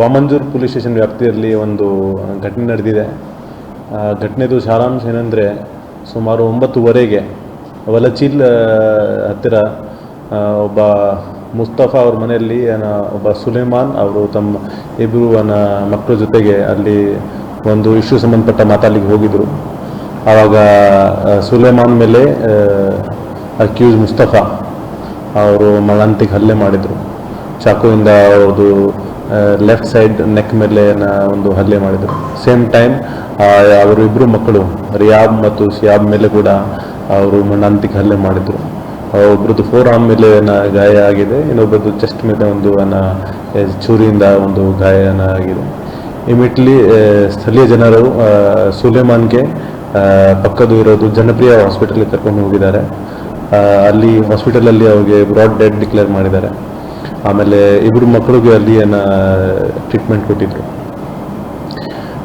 Vamanjoor police station ವ್ಯಾಪ್ತಿಯಲ್ಲಿ ಒಂದು ಘಟನೆ ನಡೆದಿದೆ. ಘಟನೆದು ಸಾರಾಂಶ ಏನಂದರೆ ಸುಮಾರು ಒಂಬತ್ತುವರೆಗೆ ವಲಚೀಲ್ ಹತ್ತಿರ ಒಬ್ಬ ಮುಸ್ತಫಾ ಅವ್ರ ಮನೆಯಲ್ಲಿ ಒಬ್ಬ ಸುಲೇಮಾನ್ ಅವರು ತಮ್ಮ ಇಬ್ಬರು ಮಕ್ಕಳ ಜೊತೆಗೆ ಅಲ್ಲಿ ಒಂದು ಇಶ್ಯೂ ಸಂಬಂಧಪಟ್ಟ ಮಾತಾಡಲಿಕ್ಕೆ ಹೋಗಿದ್ದರು ಆವಾಗ ಸುಲೇಮಾನ್ ಮೇಲೆ ಅಕ್ಯೂಸ್ ಮುಸ್ತಫಾ ಅವರು ಮಳಂತಿಗೆ ಹಲ್ಲೆ ಮಾಡಿದರು. ಚಾಕುವಿಂದ ಅವ್ರದ್ದು ಲೆಫ್ಟ್ ಸೈಡ್ ನೆಕ್ ಮೇಲೆ ಒಂದು ಹಲ್ಲೆ ಮಾಡಿದರು. ಸೇಮ್ ಟೈಮ್ ಅವರು ಇಬ್ಬರು ಮಕ್ಕಳು, ರಿಯಾಬ್ ಮತ್ತು ಸಿಯಾಬ್ ಮೇಲೆ ಕೂಡ ಅವರು ಮಣ್ಣಂತಿಗೆ ಹಲ್ಲೆ ಮಾಡಿದರು. ಒಬ್ಬರದ್ದು ಫೋರ್ ಆರ್ಮ್ ಮೇಲೆ ಗಾಯ ಆಗಿದೆ ಇನ್ನೊಬ್ಬರದ್ದು ಚೆಸ್ಟ್ ಮೇಲೆ ಒಂದು ಚೂರಿಯಿಂದ ಒಂದು ಗಾಯನ ಆಗಿದೆ. ಇಮಿಡಿಯೇಟ್ಲಿ ಸ್ಥಳೀಯ ಜನರು ಸುಲೇಮಾನ್ಗೆ ಪಕ್ಕದ ಇರೋದು ಜನಪ್ರಿಯ ಹಾಸ್ಪಿಟಲ್ಗೆ ಕರ್ಕೊಂಡು ಹೋಗಿದ್ದಾರೆ. ಅಲ್ಲಿ ಹಾಸ್ಪಿಟಲಲ್ಲಿ ಅವರಿಗೆ ಬ್ರಾಡ್ ಡೆಡ್ ಡಿಕ್ಲೇರ್ ಮಾಡಿದ್ದಾರೆ. ಆಮೇಲೆ ಇಬ್ಬರು ಮಕ್ಕಳಿಗೆ ಅಲ್ಲಿ ಏನ ಟ್ರೀಟ್ಮೆಂಟ್ ಕೊಟ್ಟಿದ್ರು.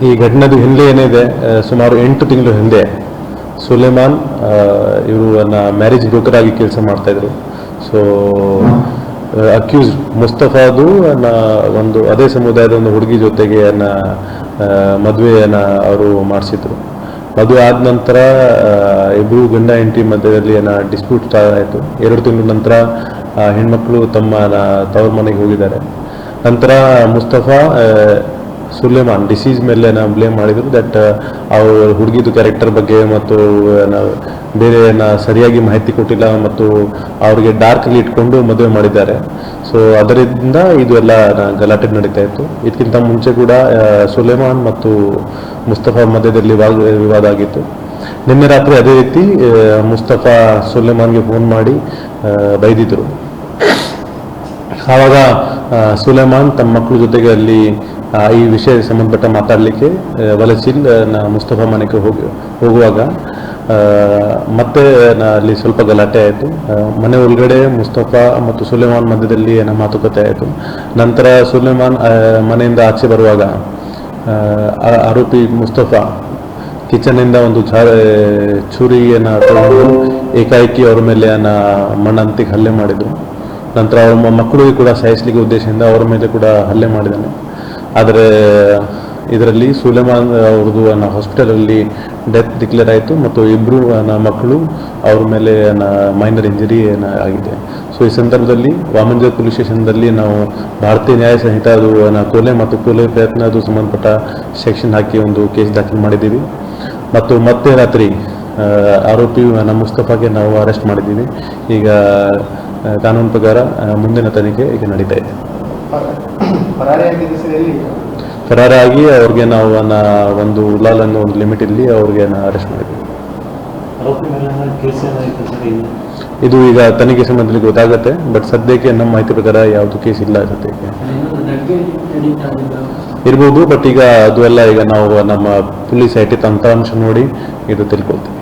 ಈ ಘಟನೆದು ಹಿಂದೆ ಏನಿದೆ ಸುಮಾರು ಎಂಟು ತಿಂಗಳು ಹಿಂದೆ ಸುಲೇಮಾನ್ ಇವರು ಮ್ಯಾರೇಜ್ ಬ್ರೋಕರ್ ಆಗಿ ಕೆಲಸ ಮಾಡ್ತಾ ಇದ್ರು. ಸೊ ಅಕ್ಯೂಸ್ ಮುಸ್ತಫಾದು ಅನ್ನ ಒಂದು, ಅದೇ ಸಮುದಾಯದ ಒಂದು ಹುಡುಗಿ ಜೊತೆಗೆ ಅನ್ನ ಮದುವೆಯನ್ನ ಅವರು ಮಾಡಿಸಿದ್ರು. ಮದುವೆ ಆದ ನಂತರ ಇಬ್ಬರು ಗಂಡ ಹೆಂಡತಿ ಮಧ್ಯದಲ್ಲಿ ಏನ ಡಿಸ್ಪ್ಯೂಟ್ ಸ್ಟಾರ್ಟ್ ಆಯಿತು. ಎರಡು ತಿಂಗಳ ನಂತರ ಹೆಣ್ಮಕ್ಳು ತಮ್ಮ ತವ್ರ ಮನೆಗೆ ಹೋಗಿದ್ದಾರೆ. ನಂತರ ಮುಸ್ತಫಾ ಸುಲೇಮಾನ್ ಡಿಸೀಸ್ ಮೇಲೆ ನಾವು ಬ್ಲೇಮ್ ಮಾಡಿದ್ರು ದಟ್ ಅವ್ರ ಹುಡುಗಿದು ಕ್ಯಾರೆಕ್ಟರ್ ಬಗ್ಗೆ ಮತ್ತು ಏನ ಬೇರೆ ಸರಿಯಾಗಿ ಮಾಹಿತಿ ಕೊಟ್ಟಿಲ್ಲ ಮತ್ತು ಅವ್ರಿಗೆ ಡಾರ್ಕಲ್ಲಿ ಇಟ್ಕೊಂಡು ಮದುವೆ ಮಾಡಿದ್ದಾರೆ. ಸೊ ಅದರಿಂದ ಇದು ಎಲ್ಲ ಗಲಾಟೆ ನಡೀತಾ ಇತ್ತು. ಇದಕ್ಕಿಂತ ಮುಂಚೆ ಕೂಡ ಆ, ಸುಲೇಮಾನ್ ಮತ್ತು ಮುಸ್ತಫಾ ಮಧ್ಯದಲ್ಲಿ ವಿವಾದ ಆಗಿತ್ತು. ನಿನ್ನೆ ರಾತ್ರಿ ಅದೇ ರೀತಿ ಮುಸ್ತಫಾ ಸುಲೇಮಾನ್ಗೆ ಫೋನ್ ಮಾಡಿ ಬೈದಿದ್ರು. ಆವಾಗ ಸುಲೇಮಾನ್ ತಮ್ಮ ಮಕ್ಕಳ ಜೊತೆಗೆ ಅಲ್ಲಿ ಈ ವಿಷಯ ಸಂಬಂಧಪಟ್ಟ ಮಾತಾಡಲಿಕ್ಕೆ ವಲಸಿಲ್ ನಾ ಮುಸ್ತಫಾ ಮನೆಗೆ ಹೋಗಿ, ಹೋಗುವಾಗ ಮತ್ತೆ ಅಲ್ಲಿ ಸ್ವಲ್ಪ ಗಲಾಟೆ ಆಯಿತು. ಮನೆ ಒಳಗಡೆ ಮುಸ್ತಫಾ ಮತ್ತು ಸುಲೇಮಾನ್ ಮಧ್ಯದಲ್ಲಿ ಏನೋ ಮಾತುಕತೆ ಆಯಿತು. ನಂತರ ಸುಲೇಮಾನ್ ಮನೆಯಿಂದ ಆಚೆ ಬರುವಾಗ ಆರೋಪಿ ಮುಸ್ತಫಾ ಕಿಚನಿಂದ ಒಂದು ಛುರಿಯನ್ನು ತಗೊಂಡು ಏಕಾಏಕಿ ಅವರ ಮೇಲೆ ಮಣ್ಣಂತಿಗೆ ಹಲ್ಲೆ ಮಾಡಿದ್ರು. ನಂತರ ಅವ್ರ ಮಕ್ಕಳಿಗೆ ಕೂಡ ಸಾಯಿಸ್ಲಿಕ್ಕೆ ಉದ್ದೇಶದಿಂದ ಅವರ ಮೇಲೆ ಕೂಡ ಹಲ್ಲೆ ಮಾಡಿದ್ದಾನೆ. ಆದರೆ ಇದರಲ್ಲಿ ಸುಲೇಮಾನ್ ಅವ್ರದ್ದು ನನ್ನ ಹಾಸ್ಪಿಟಲಲ್ಲಿ ಡೆತ್ ಡಿಕ್ಲೇರ್ ಆಯಿತು ಮತ್ತು ಇಬ್ಬರು ಮಕ್ಕಳು ಅವ್ರ ಮೇಲೆ ಮೈನರ್ ಇಂಜರಿ ಆಗಿದೆ. ಸೊ ಈ ಸಂದರ್ಭದಲ್ಲಿ ವಾಮಂಜ ಪೊಲೀಸ್ ಸ್ಟೇಷನ್ದಲ್ಲಿ ನಾವು ಭಾರತೀಯ ನ್ಯಾಯ ಸಂಹಿತ ಅದು ನನ್ನ ಕೊಲೆ ಮತ್ತು ಕೊಲೆ ಪ್ರಯತ್ನ ಅದು ಸಂಬಂಧಪಟ್ಟ ಸೆಕ್ಷನ್ ಹಾಕಿ ಒಂದು ಕೇಸ್ ದಾಖಲು ಮಾಡಿದ್ದೀವಿ. ಮತ್ತು ಮತ್ತೆ ರಾತ್ರಿ ಆರೋಪಿ ಮುಸ್ತಫಾಗೆ ನಾವು ಅರೆಸ್ಟ್ ಮಾಡಿದ್ದೀವಿ. ಈಗ ಕಾನೂನು ಪ್ರಕಾರ ಮುಂದಿನ ತನಿಖೆ ಈಗ ನಡೀತಾ ಇದೆ. ಫರಾರಾಗಿ ಅವ್ರಿಗೆ ನಾವು ಒಂದು ಉಲಾಲ್ ಅನ್ನೋ ಒಂದು ಲಿಮಿಟ್ ಇಲ್ಲಿ ಅವ್ರಿಗೆ ಅರೆಸ್ಟ್ ಮಾಡಿದ್ವಿ. ಇದು ಈಗ ತನಿಖೆ ಸಂಬಂಧದಲ್ಲಿ ಗೊತ್ತಾಗುತ್ತೆ ಬಟ್ ಸದ್ಯಕ್ಕೆ ನಮ್ಮ ಮಾಹಿತಿ ಪ್ರಕಾರ ಯಾವುದು ಕೇಸ್ ಇಲ್ಲ ಸದ್ಯಕ್ಕೆ. ಇರ್ಬೋದು ಬಟ್ ಈಗ ಅದು ಎಲ್ಲ ಈಗ ನಾವು ನಮ್ಮ ಪೊಲೀಸ್ ಐಟಿ ತಂತ್ರಾಂಶ ನೋಡಿ ಇದು ತಿಳ್ಕೊಳ್ತೀವಿ.